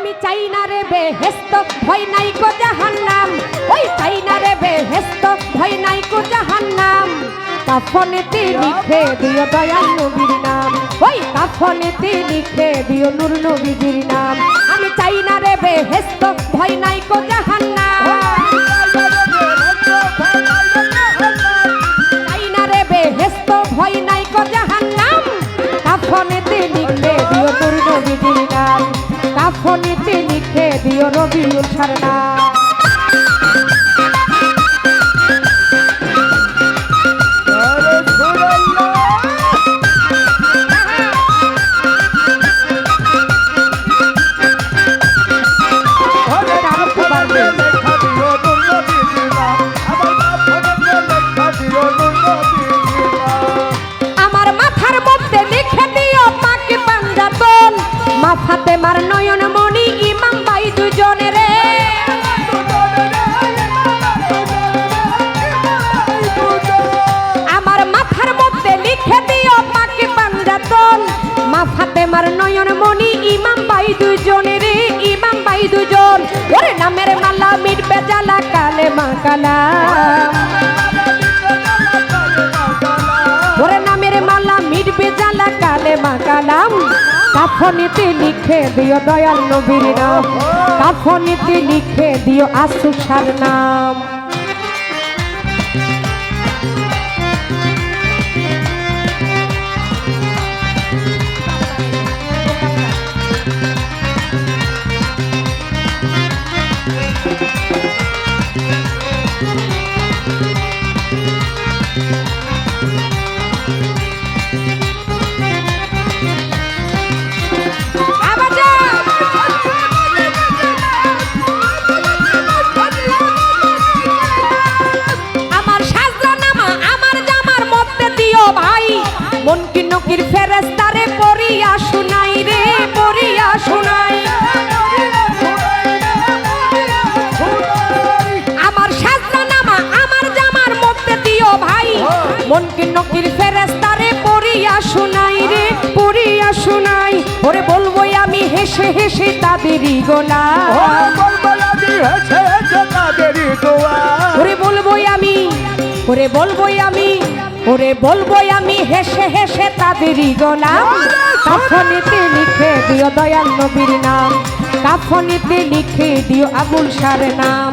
আমি চাই না রে বেহেস্ত ভয় নাই কো জাহান্নাম। ওই চাই না রে বেহেস্ত ভয় নাই কো জাহান্নাম। কাফনেতে লিখে দিও দয়াল নবীর নাম। ওই কাফনেতে লিখে দিও নূর নবীর নাম। আমি চাই না রে বেহেস্ত পাকে পাঞ্জাতন। মাথাতে মার নয়ন ইমাম ভাই দুজনে রে। আমার মাথার মধ্যে লিখে দিও পাকে পাঞ্জাতন মাথাতে মার নয়ন মণি ইমাম ভাই দুজনে রে, ইমাম ভাই দুজন। ওরে নামের মালা মিটবে জ্বালা কালে মা কালাম কাফনিতে লিখে দিও দয়াল নবীর নাম। কাফনিতে লিখে দিও আসুসার নাম। হেসে হেসে তাদেরই গোলাম ওরে বলবোই আমি, ওরে বলবোই আমি, ওরে বলবোই আমি, হেসে হেসে তাদেরই গোলাম কাফনিতে লিখে দিও দয়াল নবীর নাম। কাফনিতে লিখে দিও আবুল সার নাম।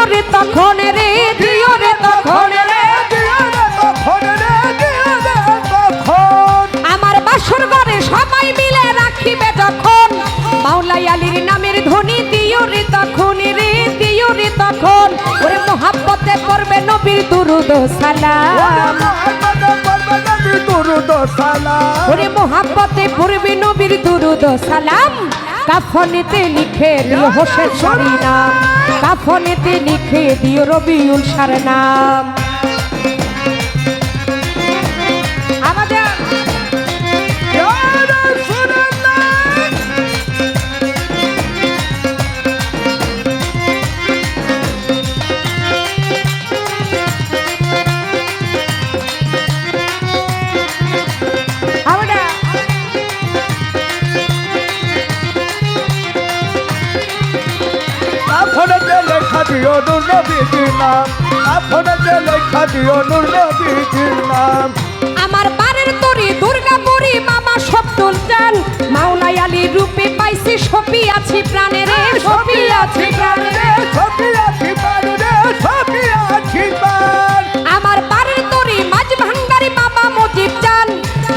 দিও রে তখন রে দিও রে তখন রে। আমার বাসর ঘরে সবাই মিলে রাখিবে যখন। মাওলাই আলীর নামের ধ্বনি দিও রে তখন রে দিও রে তখন। ওরে মোহাব্বতে করবে নবীর দুরুদ সালাম। ওরে মোহাব্বতে পড়বে নবীর দুরুদ সালাম। কাফনেতে লিখে দিও হোসেন সরি নাম কাফনেতে লিখে দিও রবিউল সার নাম দিও নূর নবীজির নাম। আপনতে লেখা দিও নূর নবীজির নাম। আমার বাড়ির তরি দুর্গাপুরি মামা সব তুলছেন মাওলাই আলী রূপে পাইছি সপি আছি প্রাণে রে সপি আছি প্রাণে রে আমার বাড়ির তরি মাঝ ভাঙ্গারি বাবা মজিব চান।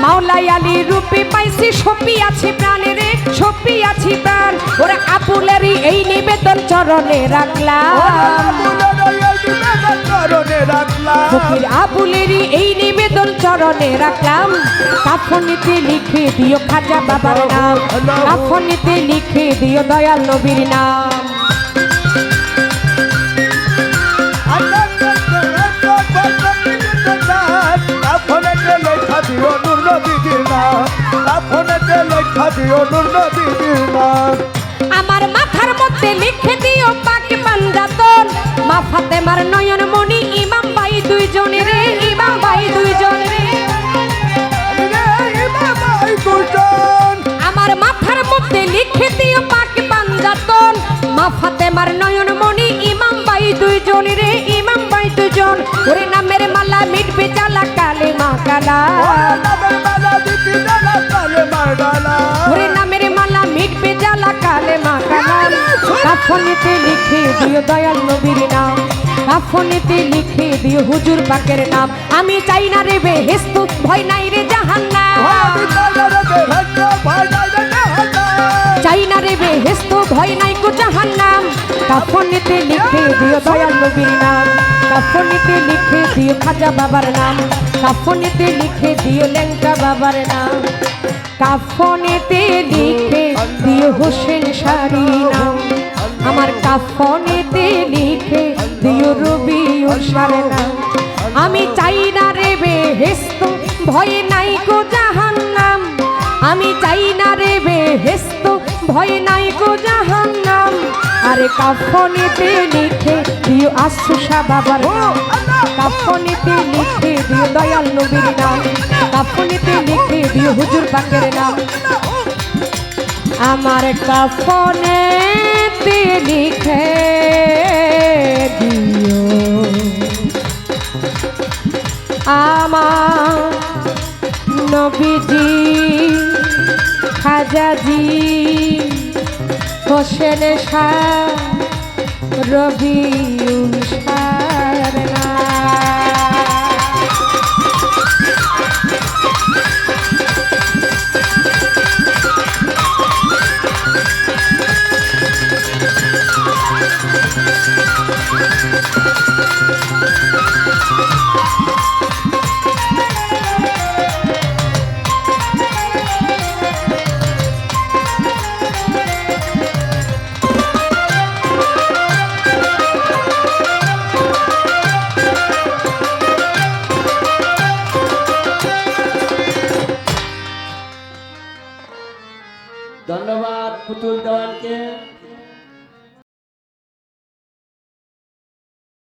মাওলাই আলী রূপে পাইছি সপি আছি প্রাণে রে সপি আছি প্রাণ। ওরা আপুলেরই এই নিবেদন চরণে রাখলাম। করণে রাখ চরণে রাখলাম। কাফনিতে লিখে দিও খাজা বাবার নাম। কাফনিতে লিখে দিও দয়াল নবীর নাম। লেখা দিও ফাতেমার নয়ন মণি, ইমাম ভাই দুইজনে রে, ইমাম ভাই দুইজনে আমার মাথার মধ্যে লিখে দিও পাকি পাঞ্জাতন। মা ফাতেমার নয়ন মণি, ইমাম ভাই দুইজন রে, ইমাম ভাই দুইজন। ওরে নামের মালা মিটবে জ্বালা কালে মা কালা। ওরে নামের মালা মিটবে জ্বালা কালে মা কালা। কাফনেতে লিখে দিও দয়াল নবীর নাম। কাফনেতে লিখে দিও হুজুর পাকের নাম। আমি চাই না রে বেহেস্ত ভয় নাই রে জাহান্নাম। চাই না রে বেহেস্ত ভয় নাই কো জাহান্নাম। কাফনেতে লিখে দিও দয়াল নবীর নাম। কাফনেতে লিখে দিও খাজা বাবার নাম। কাফনেতে লিখে দিও লেঙ্কা বাবার নাম। কাফনেতে লিখে দিও হোসেন শাড়ি নাম। আমার কাফনেতে লিখে দিও রবি সারে নাম আমি চাই না রে বেহেস্ত ভয় নাই কো জাহান্নাম। আমি চাই না রে বেহেস্ত ভয় নাই গো জাহান্নাম। আরে কাফনেতে লিখে দিও আশুষা বাবার নাম। কাফনেতে লিখে দিও দয়াল নবীর নাম। কাফনেতে লিখে দিও হুজুর পাকের নাম। আমার কাফনেতে লিখে দিও আমার নবীজি খাজাজি হোসেন শাহ রবি